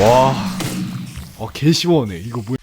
와, 어, 개 시원해. 이거 뭐야?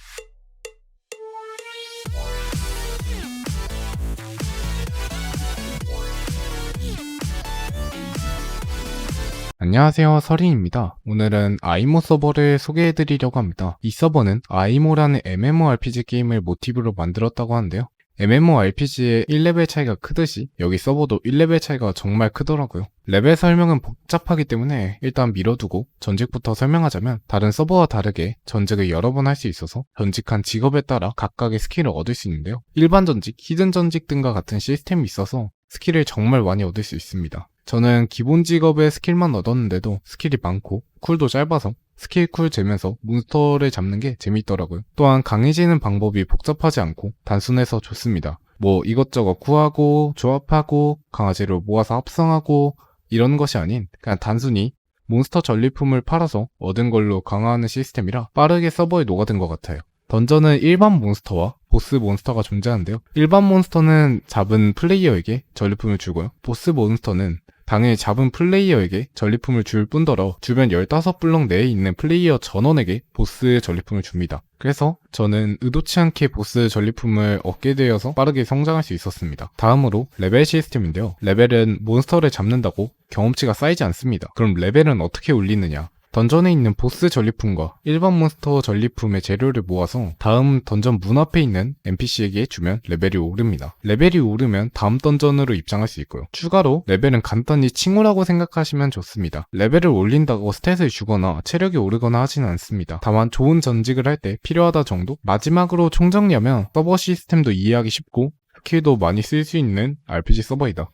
안녕하세요 서린입니다. 오늘은 아이모 서버를 소개해드리려고 합니다. 이 서버는 아이모라는 MMORPG 게임을 모티브로 만들었다고 하는데요. MMORPG의 1레벨 차이가 크듯이 여기 서버도 1레벨 차이가 정말 크더라고요. 레벨 설명은 복잡하기 때문에 일단 미뤄두고 전직부터 설명하자면 다른 서버와 다르게 전직을 여러 번 할 수 있어서 전직한 직업에 따라 각각의 스킬을 얻을 수 있는데요. 일반 전직, 히든 전직 등과 같은 시스템이 있어서 스킬을 정말 많이 얻을 수 있습니다. 저는 기본 직업의 스킬만 얻었는데도 스킬이 많고 쿨도 짧아서 스킬 쿨 재면서 몬스터를 잡는 게 재밌더라고요. 또한 강해지는 방법이 복잡하지 않고 단순해서 좋습니다. 뭐 이것저것 구하고 조합하고 강아지를 모아서 합성하고 이런 것이 아닌 그냥 단순히 몬스터 전리품을 팔아서 얻은 걸로 강화하는 시스템이라 빠르게 서버에 녹아든 것 같아요. 던전은 일반 몬스터와 보스 몬스터가 존재하는데요. 일반 몬스터는 잡은 플레이어에게 전리품을 주고요. 보스 몬스터는 당일 잡은 플레이어에게 전리품을 줄 뿐더러 주변 15블럭 내에 있는 플레이어 전원에게 보스 전리품을 줍니다. 그래서 저는 의도치 않게 보스 전리품을 얻게 되어서 빠르게 성장할 수 있었습니다. 다음으로 레벨 시스템인데요. 레벨은 몬스터를 잡는다고 경험치가 쌓이지 않습니다. 그럼 레벨은 어떻게 올리느냐? 던전에 있는 보스 전리품과 일반 몬스터 전리품의 재료를 모아서 다음 던전 문 앞에 있는 NPC에게 주면 레벨이 오릅니다. 레벨이 오르면 다음 던전으로 입장할 수 있고요. 추가로 레벨은 간단히 칭호라고 생각하시면 좋습니다. 레벨을 올린다고 스탯을 주거나 체력이 오르거나 하진 않습니다. 다만 좋은 전직을 할 때 필요하다 정도? 마지막으로 총정리하면 서버 시스템도 이해하기 쉽고 스킬도 많이 쓸 수 있는 RPG 서버이다.